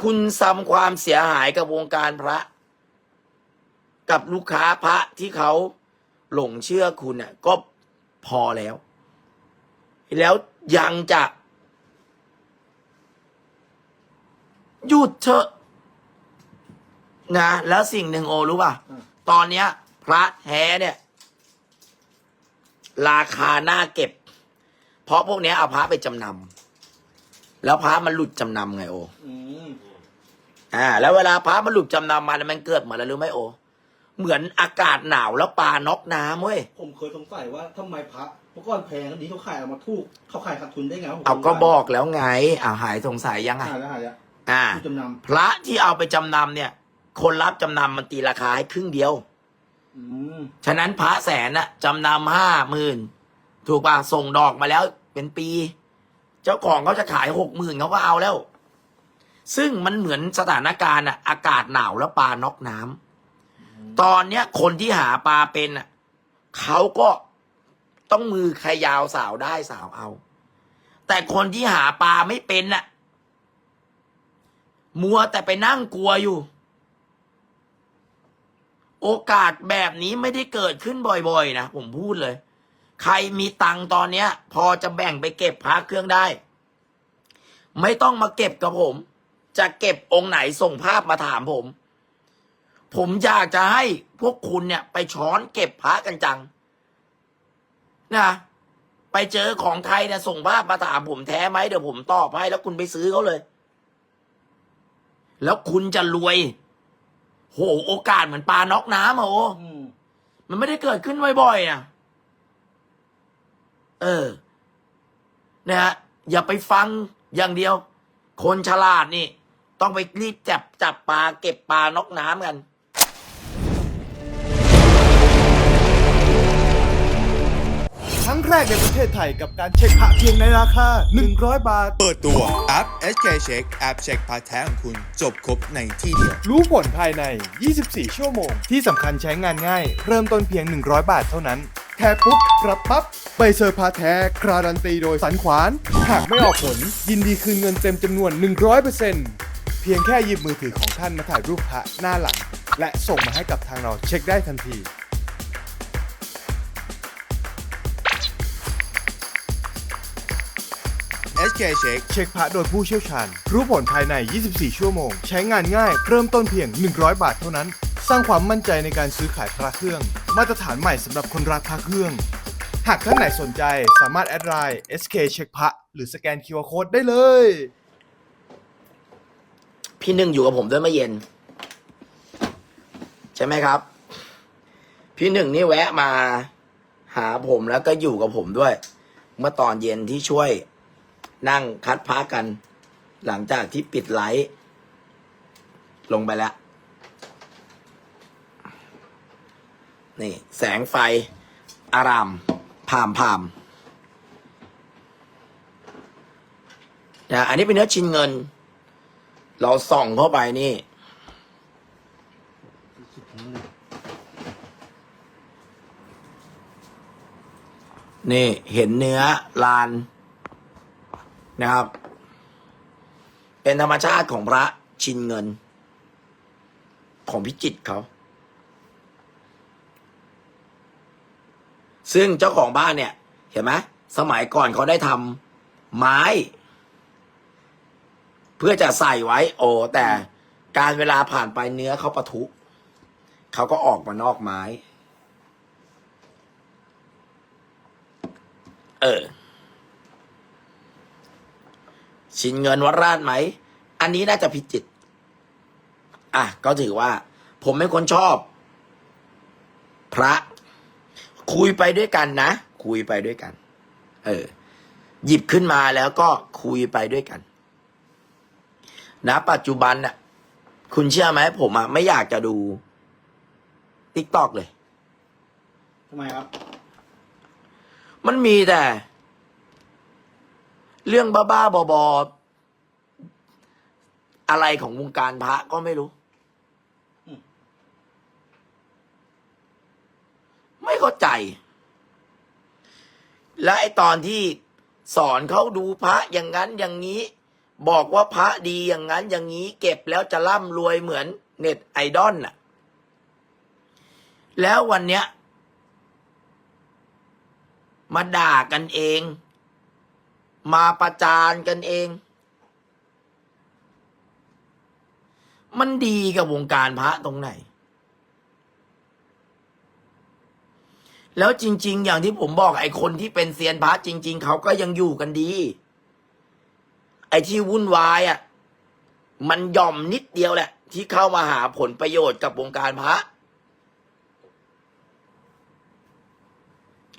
คุณซ้ำความเสียหายกับวงการพระ กับลูกค้าพระที่เขาหลงเชื่อคุณน่ะก็พอแล้ว แล้วยังจะหยุดเถอะนะแล้วสิ่งหนึ่งโอรู้ป่ะ ตอนเนี้ย พระแท้เนี่ย ราคาหน่าเก็บ เพราะพวกเนี้ยเอาพระไปจำนำแล้วพระมันหลุดจำนำไงโอ อืม อ่า แล้วเวลาพระมันหลุดจำนำมาเนี่ยมันเกิดเหมือนอะไรรู้ไหมโอ เหมือนอากาศหนาวแล้วปลาน็อกน้ำเว้ย ผมเคยสงสัยว่าทำไมพระเมื่อก่อนแพงแล้วนี้เขาขายเอามาถูกเขาขายขาดทุนได้ไงวะผมเอาก็บอกแล้วไงอ่าหายสงสัยยังหาอะยแล้วหายแล้วอ่า ผู้จำนพระที่เอาไปจำนำเนี่ย คนรับจำนำมันตีราคาให้ครึ่งเดียวำอืมฉะนั้นพระแสนน่ะจำนำห้าหมื่นถูกป่ะส่งดอกมาแล้วเป็นปี เจ้าของเขาจะขายหกหมื่นเขาก็เอาแล้ว ซึ่งมันเหมือนสถานการณ์อะอากาศหนาวแล้วปลาน็อกน้ำตอนเนี้ยคนที่หาปลาเป็นอะเขาก็ต้องมือใครยาวสาวได้สาวเอา แต่คนที่หาปลาไม่เป็นน่ะ มัวแต่ไปนั่งกลัวอยู่ โอกาสแบบนี้ไม่ได้เกิดขึ้นบ่อยๆ นะผมพูดเลย ใครมีตังค์ตอนเนี้ย พอจะแบ่งไปเก็บพระเครื่องได้ ไม่ต้องมาเก็บกับผม จะเก็บองค์ไหนส่งภาพมาถามผม ผมอยากจะให้พวกคุณเนี่ย ไปช้อนเก็บพระกันจัง นะไปเจอของไทยเนี่ยส่งภาพมาถามผมแท้ไหมเดี๋ยวผมตอบให้แล้วคุณไปซื้อเขาเลย แล้วคุณจะรวย โหโอกาสเหมือนปลาน็อกน้ำอะโออืมมันไม่ได้เกิดขึ้นบ่อยๆนะเออนะฮะอย่าไปฟังอย่างเดียว คนฉลาดนี่ ต้องไปรีบจับจับปลาเก็บปลานอกน้ำกันครั้งแรกในประเทศไทยกับการเช็คพระเพียงในราคา 100 บาท เปิดตัวแอป SK Check แอปเช็คพาร์ทแท้ของคุณ จบครบในที่เดียว รู้ผลภายใน 24 ชั่วโมง ที่สำคัญใช้งานง่าย เริ่มต้นเพียง 100 บาทเท่านั้น แท้ปุ๊บ รับปั๊บ ใบเซอร์พาแท้การันตีโดยสันขวาน หากไม่ออกผล ยินดีคืนเงินเต็มจำนวน 100%เพียงแค่หยิบมือถือของท่านมาถ่ายรูปพระหน้าหลัง และส่งมาให้กับทางเราเช็คได้ทันที SK Check เช็คพระโดยผู้เชี่ยวชาญ รู้ผลภายใน 24 ชั่วโมง ใช้งานง่าย เริ่มต้นเพียง 100 บาทเท่านั้น สร้างความมั่นใจในการซื้อขายพระเครื่อง มาตรฐานใหม่สำหรับคนรักพระเครื่อง หากท่านไหนสนใจสามารถแอดไลน์ SK เช็คพระหรือสแกน QR Code ได้เลย พี่หนึ่งอยู่กับผมด้วยเมื่อเย็น ใช่ไหมครับ พี่หนึ่งนี่แวะมาหาผมแล้วก็อยู่กับผมด้วย เมื่อตอนเย็นที่ช่วยนั่งคัดพักกัน หลังจากที่ปิดไลฟ์ลงไปแล้ว นี่ แสงไฟ อารามพามพามนะอันนี้เป็นเนื้อชิ้นเงิน เราส่องเข้าไปนี่ นี่เห็นเนื้อลานนะครับ เป็นธรรมชาติของพระชินเงิน ของพิจิตเขา ซึ่งเจ้าของบ้านเนี่ย เห็นไหมสมัยก่อนเขาได้ทำไม้ เพื่อจะใส่ไว้ โอ้แต่การเวลาผ่านไปเนื้อเขาปะทุเขาก็ออกมานอกไม้ เออ ชินเงินวัดราชไหม อันนี้น่าจะพิจิต อะ ก็ถือว่า ผมเป็นคนชอบ พระ คุยไปด้วยกันนะ คุยไปด้วยกัน เออ หยิบขึ้นมาแล้วก็คุยไปด้วยกัน ณปัจจุบันน่ะ คุณเชื่อไหมผมอะไม่อยากจะดูติ๊กตอกเลย ทำไมครับ มันมีแต่ เรื่องบ้าๆบอๆอะไรของวงการพระก็ไม่รู้ อืม ไม่เข้าใจ และไอตอนที่สอนเขาดูพระอย่างนั้นอย่างนี้ บอกว่าพระดีอย่างนั้นอย่างนี้เก็บแล้วจะร่ำรวยเหมือนเน็ตไอดอลน่ะ แล้ววันเนี้ย มาด่ากันเอง มาประจานกันเอง มันดีกับวงการพระตรงไหน แล้วจริง ๆ อย่างที่ผมบอกไอ้คนที่เป็นเซียนพระจริง ๆ เขาก็ยังอยู่กันดี ไอ้ที่วุ่นวายอะมันย่อมนิดเดียวแหละ ที่เข้ามาหาผลประโยชน์กับวงการพระ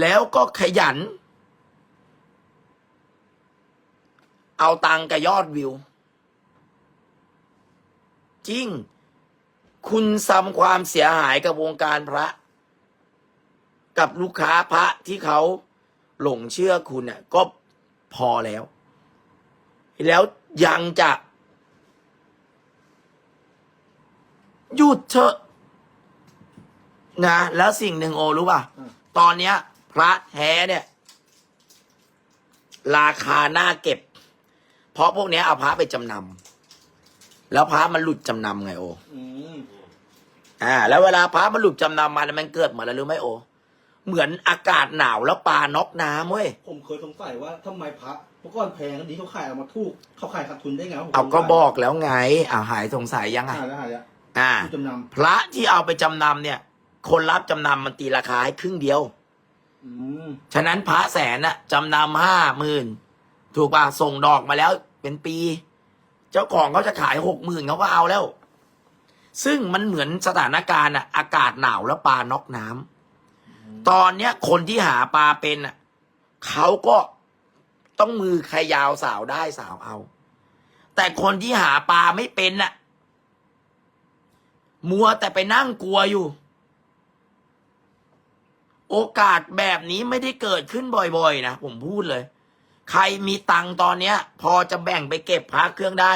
แล้วก็ขยัน เอาตังกับยอดวิว จริง คุณซ้ำความเสียหายกับวงการพระ กับลูกค้าพระที่เขาหลงเชื่อคุณน่ะก็พอแล้ว แล้วยังจะ หยุดเถอะนะ แล้วสิ่งหนึ่งโอรู้ป่ะอ่าตอนเนี้ย พระแท้เนี่ย ราคาน่าเก็บ เพราะพวกเนี้ยเอาพระไปจำนำแล้วพระมันหลุดจำนำไงโออืมอ่า แล้วเวลาพระมันหลุดจำนำมาเนี่ยมันเกิดเหมือนอะไรรู้ไหมโอ เหมือนอากาศหนาวแล้วปลาน็อกน้ำเว้ยผมเคยสงสัยว่าทำไมพระ เมื่อก่อนแพงดีเขาขายออกมาถูกเขาขายขาดทุนได้ไงวะผมเอาก็บอกแล้วไงอ่าหายสงสัยยังไง อ่าแล้วหายแล้วอ่าจำนพระที่เอาไปจำนำเนี่ย คนรับจำนำมันตีราคาให้ครึ่งเดียวำอืมฉะนั้นพระแสนน่ะจำนำห้าหมื่นถูกป่ะส่งดอกมาแล้วเป็นปี เจ้าของเขาจะขายหกหมื่นเขาก็เอาแล้ว ซึ่งมันเหมือนสถานการณ์อะอากาศหนาวแล้วปลาน็อกน้ำตอนเนี้ยคนที่หาปลาเป็นอะเขาก็ ต้องมือใครยาวสาวได้สาวเอา แต่คนที่หาปลาไม่เป็นน่ะ มัวแต่ไปนั่งกลัวอยู่ โอกาสแบบนี้ไม่ได้เกิดขึ้นบ่อยๆ นะผมพูดเลย ใครมีตังค์ตอนเนี้ย พอจะแบ่งไปเก็บพระเครื่องได้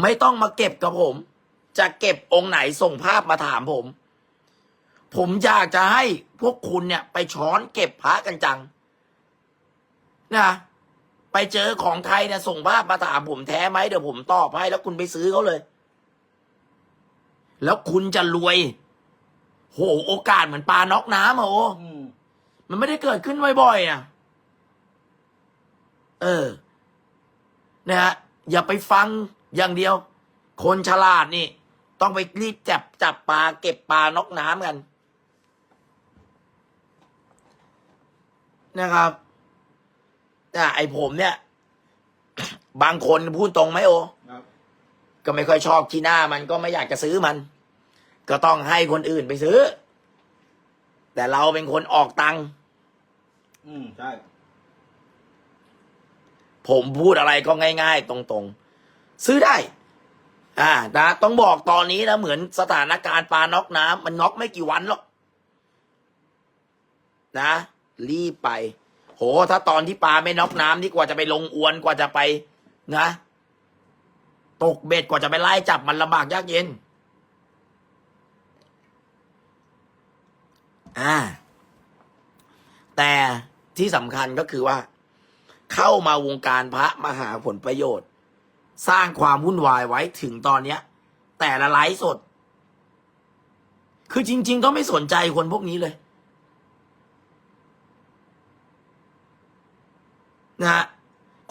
ไม่ต้องมาเก็บกับผม จะเก็บองค์ไหนส่งภาพมาถามผมผมอยากจะให้พวกคุณเนี่ย ไปช้อนเก็บพระกันจัง นะไปเจอของไทยเนี่ยส่งภาพมาถามผมแท้ไหมเดี๋ยวผมตอบให้แล้วคุณไปซื้อเขาเลย แล้วคุณจะรวย โหโอกาสเหมือนปลาน็อกน้ำอะโออืมมันไม่ได้เกิดขึ้นบ่อยๆอะเออนะฮะอย่าไปฟังอย่างเดียว คนฉลาดนี่ ต้องไปรีบจับจับปลาเก็บปลานอกน้ำกัน นะครับ อะไอผมเนี่ย บางคนพูดตรงไหมโอครับก็ไม่ค่อยชอบที่หน้ามันก็ไม่อยากจะซื้อมัน ก็ต้องให้คนอื่นไปซื้อ แต่เราเป็นคนออกตังค์อืมใช่ผมพูดอะไรก็ง่าย ๆ ตรงๆ ซื้อได้ อ่านะต้องบอกตอนนี้นะเหมือนสถานการณ์ปลาน็อกน้ำมันน็อกไม่กี่วันหรอกนะ รีบไป โห ถ้าตอนที่ปลาไม่น็อกน้ำนี่กว่าจะไปลงอวนกว่าจะไปนะตกเบ็ดกว่าจะไปไล่จับมันลำบากยากเย็น อ่า แต่ที่สำคัญก็คือว่า เข้ามาวงการพระมาหาผลประโยชน์ สร้างความวุ่นวายไว้ถึงตอนเนี้ย แต่ละไลฟ์สด คือจริง ๆ ก็ไม่สนใจคนพวกนี้เลย นะฮะ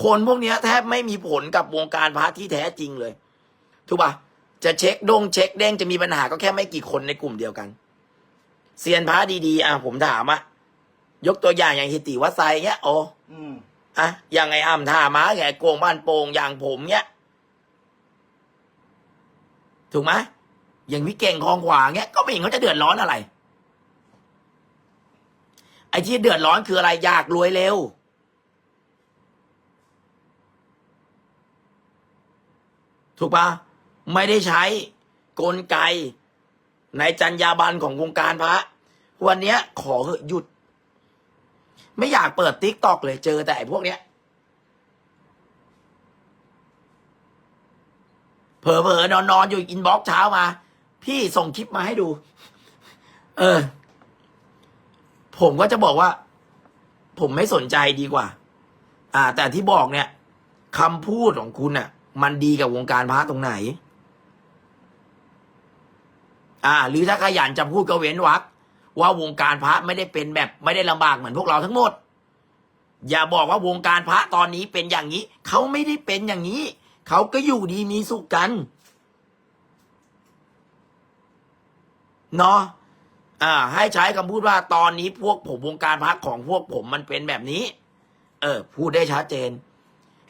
คนพวกเนี้ยแทบไม่มีผลกับวงการพระที่แท้จริงเลย ถูกปะจะเช็คดงเช็คเด้งจะมีปัญหาก็แค่ไม่กี่คนในกลุ่มเดียวกันเซียนพระดีๆ อะผมถามอะยกตัวอย่างอย่างฮิติวัดไซเงี้ยโออืมอะอย่างไงอ่ำท่าม้าไงโกงบ้านโป่งอย่างผมเนี้ยถูกไหมอย่างวิเก่งคลองขวางเนี้ยก็ไม่เห็นเขาจะเดือดร้อนอะไร ไอ้ที่เดือดร้อนคืออะไรอยากรวยเร็ว ถูกปะไม่ได้ใช้กลไก ในจรรยาบรรณของวงการพระ วันเนี้ย ขอเหอะหยุด ไม่อยากเปิดติ๊กตอกเลยเจอแต่ไอ้พวกเนี้ยเผลอๆนอนนอนอยู่อินบ็อกเช้ามา พี่ส่งคลิปมาให้ดู เออ ผมก็จะบอกว่า ผมไม่สนใจดีกว่า อ่า แต่ที่บอกเนี่ยคำพูดของคุณน่ะ มันดีกับวงการพระตรงไหน อ่า หรือถ้าขยันจะพูดก็เว้นวรรคว่าวงการพระไม่ได้เป็นแบบไม่ได้ลำบากเหมือนพวกเราทั้งหมด อย่าบอกว่าวงการพระตอนนี้เป็นอย่างนี้ เขาไม่ได้เป็นอย่างนี้ เขาก็อยู่ดีมีสุขกันเนาะอ่า ให้ใช้คำพูดว่าตอนนี้พวกผมวงการพระของพวกผมมันเป็นแบบนี้ เออ พูดได้ชัดเจน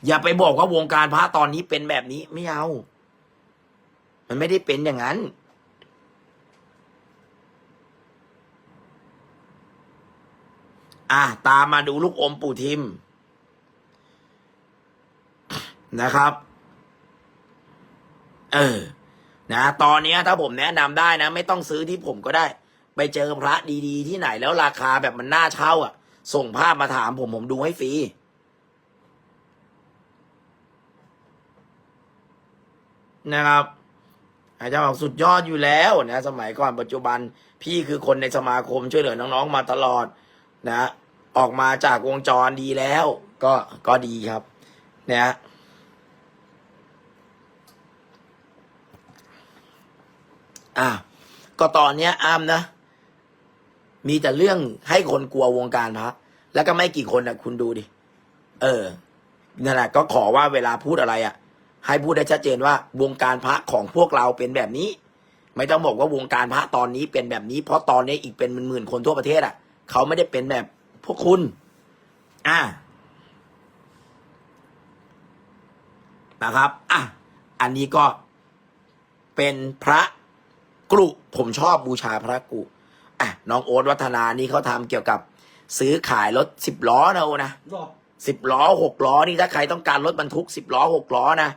อย่าไปบอกว่าวงการพระตอนนี้เป็นแบบนี้ไม่เอา มันไม่ได้เป็นอย่างนั้น อะตามมาดูลูกอมปู่ทิม นะครับ เออ นะ ตอนนี้ถ้าผมแนะนำได้นะ ไม่ต้องซื้อที่ผมก็ได้ ไปเจอพระดี ๆ ที่ไหนแล้วราคาแบบมันน่าเช่า อะ ส่งภาพมาถามผมผมดูให้ฟรี นะครับอาจารย์บอกสุดยอดอยู่แล้วนะสมัยก่อนปัจจุบันพี่คือคนในสมาคมช่วยเหลือน้องๆมาตลอดนะออกมาจากวงจรดีแล้ว ก็ก็ดีครับนะอะก็ตอนเนี้ยอ้ามนะ มีแต่เรื่องให้คนกลัววงการพระแล้วก็ไม่กี่คนนะคุณดูดิ เออนั่นแหละก็ขอว่าเวลาพูดอะไรอะ ให้พูดได้ชัดเจนว่าวงการพระของพวกเราเป็นแบบนี้ ไม่ต้องบอกว่าวงการพระตอนนี้เป็นแบบนี้ เพราะตอนนี้อีกเป็นหมื่นๆคนทั่วประเทศอะ เขาไม่ได้เป็นแบบพวกคุณ อะนะครับ อะ อันนี้ก็เป็นพระกรุ ผมชอบบูชาพระกรุ อะ น้องโอ๊ตวัฒนานี่เขาทำเกี่ยวกับซื้อขายรถสิบล้อนะโอนะรอบสิบล้อหกล้อนี่ถ้าใครต้องการรถบรรทุกสิบล้อหกล้อนะ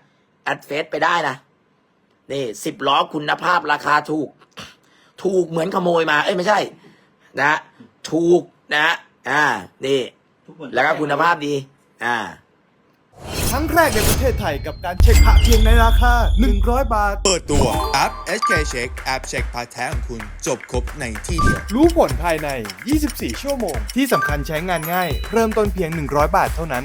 แอดเฟสไปได้นะนี่สิบล้อคุณภาพราคาถูก ถูกเหมือนขโมยมา เอ้ยไม่ใช่ นะ ถูกนะ อ่า นี่ทุกคนแล้วก็คุณภาพดี อ่าครั้งแรกในประเทศไทยกับการเช็คพระเพียงในราคา 100 บาท เปิดตัวแอป SK Check แอปเช็คพาร์ทแท้ของคุณ จบครบในที่เดียว รู้ผลภายใน 24 ชั่วโมง ที่สำคัญใช้งานง่าย เริ่มต้นเพียง 100 บาทเท่านั้น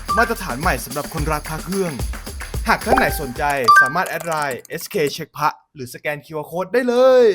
มาตรฐานใหม่สำหรับคนรักพระเครื่อง หากท่านไหนสนใจสามารถแอดไลน์ SK เช็คพระหรือสแกน QR Code ได้เลย